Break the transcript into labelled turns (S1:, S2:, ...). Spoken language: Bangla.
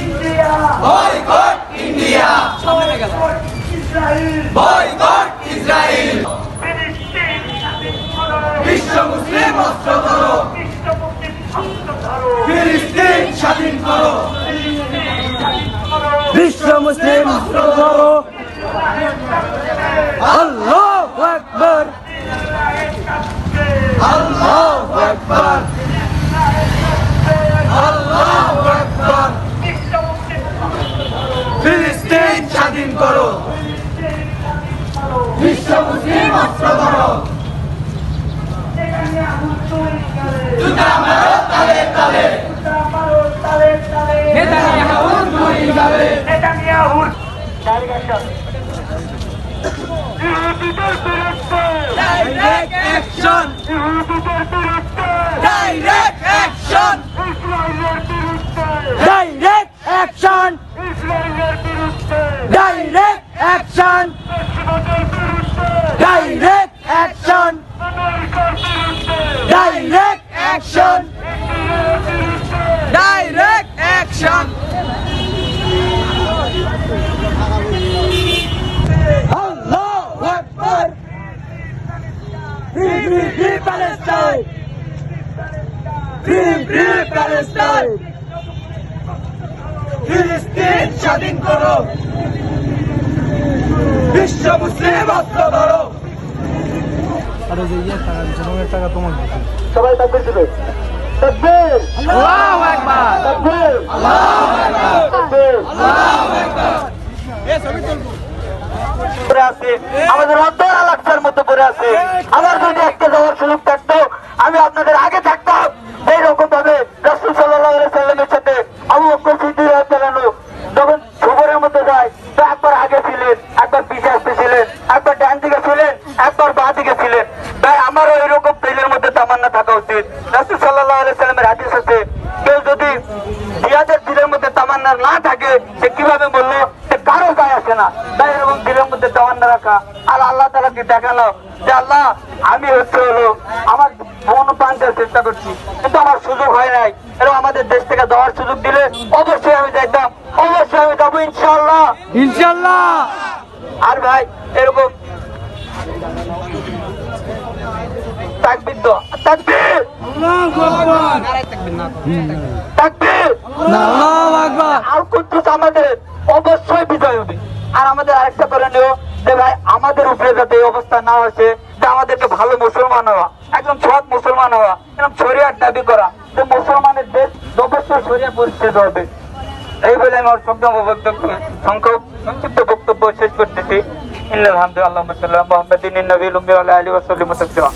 S1: ইন্ডিয়া বয়কট ইন্ডিয়া সবাই
S2: বিশ্ব মুসলিম আল্লাহ!
S1: স্বাধীন করো। বিশ্ব মুসলিম অস্ত্র ধরো। জুতা মারো তালে। তালে নেতানিয়াহুর গুলি গাবে। Direct
S2: action direct direct action direct action direct action
S1: direct action
S2: আল্লাহু আকবর free free free Palestine free free Palestine
S1: ফিলিস্তিন স্বাধীন করো বিশ্ব মুসলিম অস্ত্র ধরো।
S3: আরে যে ইয়ে টাকা তোমার
S2: সবাই তাকবীর দিবে। তাকবীর!
S1: আল্লাহু আকবার।
S2: তাকবীর!
S1: আল্লাহু আকবার।
S2: তাকবীর!
S1: আল্লাহু আকবার।
S2: পড়ে আছে। আমাদের অন্তর আলাক্সার মধ্যে পড়ে আছে আমার যদি একটা যাওয়ার সুযোগ থাকতো আমি আপনাদের আগে থাকতাম এইরকম ভাবে রসুল সাল্লাহ সাল্লামের সাথে আবু বকর সিদ্দিক চালানো যখন খবরের মধ্যে যায় তো একবার আগে ছিলেন একবার পিছিয়ে আসতেছিলেন একবার ডান দিকে ছিলেন একবার বাঁ দিকে ছিলেন। তাই আমারও এরকম দিলের মধ্যে তামান্না থাকা উচিত। রসুল সাল্লাহ সাল্লামের হাদিস আছে কেউ যদি জিয়াদের দিলের মধ্যে তামান্না না থাকে সে কীভাবে বলল? সে কারও গায়ে আসে না। তাই এরকম দিলের মধ্যে তামান্না রাখা আর আল্লাহ তালাকে দেখানো যে আল্লাহ আমি হচ্ছে হলো আমার মন চেষ্টা করছি কিন্তু আমার সুযোগ হয় নাই। এরকম আমাদের দেশ থেকে দেওয়ার সুযোগ দিলে অবশ্যই আমি যাইতাম অবশ্যই আমি যাব ইনশাল্লাহ
S3: ইনশাল্লাহ
S2: আর ভাই এরকম তাকবির তো তাকবির। তাকবির।
S3: আল্লাহু আকবার।
S2: আর কুদ্দুস আমাদের অবশ্যই বিজয় হবে। আর আমাদের আরেকটা করণীয় যে ভাই আমাদের উপরে যাতে এই অবস্থা না আসে যে আমাদেরকে ভালো মুসলমান হওয়া একদম সৎ মুসলমান হওয়া এরকম শরিয়ার দাবি করা যে মুসলমানের দেশ অবশ্যই শরিয়া পরিস্থিত হবে। এই বলে আমি আমার সংক্ষেপ বক্তব্য সংক্ষিপ্ত বক্তব্য শেষ করতেছি। إن الحمد لله اللهم صل على محمد النبي الأمي وعلى آله وسلم تسليما